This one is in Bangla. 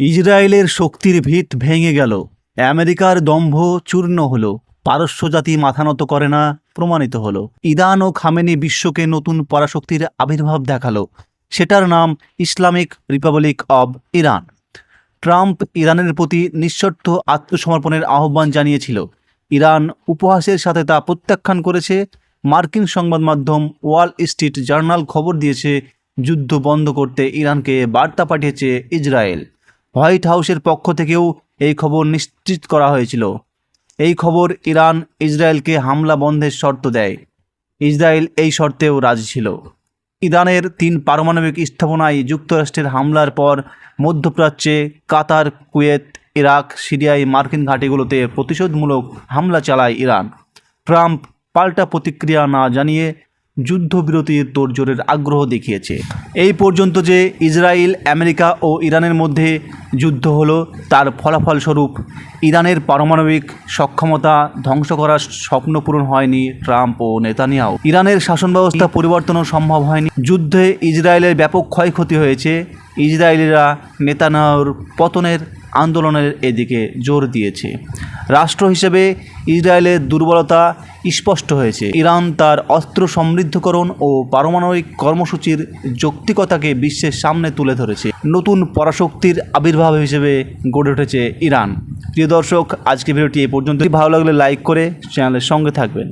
ইসরায়েলের শক্তির ভিত ভেঙে গেল। আমেরিকার দম্ভ চূর্ণ হলো। পারস্য জাতি মাথা নত করে না, প্রমাণিত হলো। ইদান ও খামেনি বিশ্বকে নতুন পরাশক্তির আবির্ভাব দেখাল। সেটার নাম Islamic Republic of Iran. Trump ইরানের প্রতি নিঃশর্ত আত্মসমর্পণের আহ্বান জানিয়েছিল। ইরান উপহাসের সাথে তা প্রত্যাখ্যান করেছে। মার্কিন সংবাদ মাধ্যম ওয়াল স্ট্রিট জার্নাল খবর দিয়েছে, যুদ্ধ বন্ধ করতে ইরানকে বার্তা পাঠিয়েছে ইসরায়েল হোয়াইট হাউসের পক্ষ থেকেও এই খবর নিশ্চিত করা হয়েছিল। এই খবর ইরান ইসরায়েলকে হামলা বন্ধের শর্ত দেয়। ইসরায়েল এই শর্তেও রাজি ছিল। ইরানের তিন পারমাণবিক স্থাপনায় যুক্তরাষ্ট্রের হামলার পর মধ্যপ্রাচ্যে কাতার, কুয়েত, ইরাক, সিরিয়ায় মার্কিন ঘাঁটিগুলোতে প্রতিশোধমূলক হামলা চালায় ইরান। ট্রাম্প পাল্টা প্রতিক্রিয়া না জানিয়ে যুদ্ধবিরতির তোড়জোড়ের আগ্রহ দেখিয়েছে। এই পর্যন্ত যে ইসরায়েল, আমেরিকা ও ইরানের মধ্যে যুদ্ধ হলো, তার ফলাফলস্বরূপ ইরানের পারমাণবিক সক্ষমতা ধ্বংস করার স্বপ্ন পূরণ হয়নি ট্রাম্প ও নেতানিয়াও ইরানের শাসন ব্যবস্থা পরিবর্তনও সম্ভব হয়নি। যুদ্ধে ইসরায়েলের ব্যাপক ক্ষয়ক্ষতি হয়েছে। ইসরায়েলিরা নেতানিয়াহুর পতনের আন্দোলনের এদিকে জোর দিয়েছে। রাষ্ট্র হিসেবে ইসরায়েলের দুর্বলতা স্পষ্ট হয়েছে। ইরান তার অস্ত্র সমৃদ্ধকরণ ও পারমাণবিক কর্মসূচির যৌক্তিকতাকে বিশ্বের সামনে তুলে ধরেছে। নতুন পরাশক্তির আবির্ভাব হিসেবে গড়ে উঠেছে ইরান। প্রিয় দর্শক আজকে ভিডিওটি এ পর্যন্ত ভালো লাগলে লাইক করে চ্যানেলের সঙ্গে থাকবেন।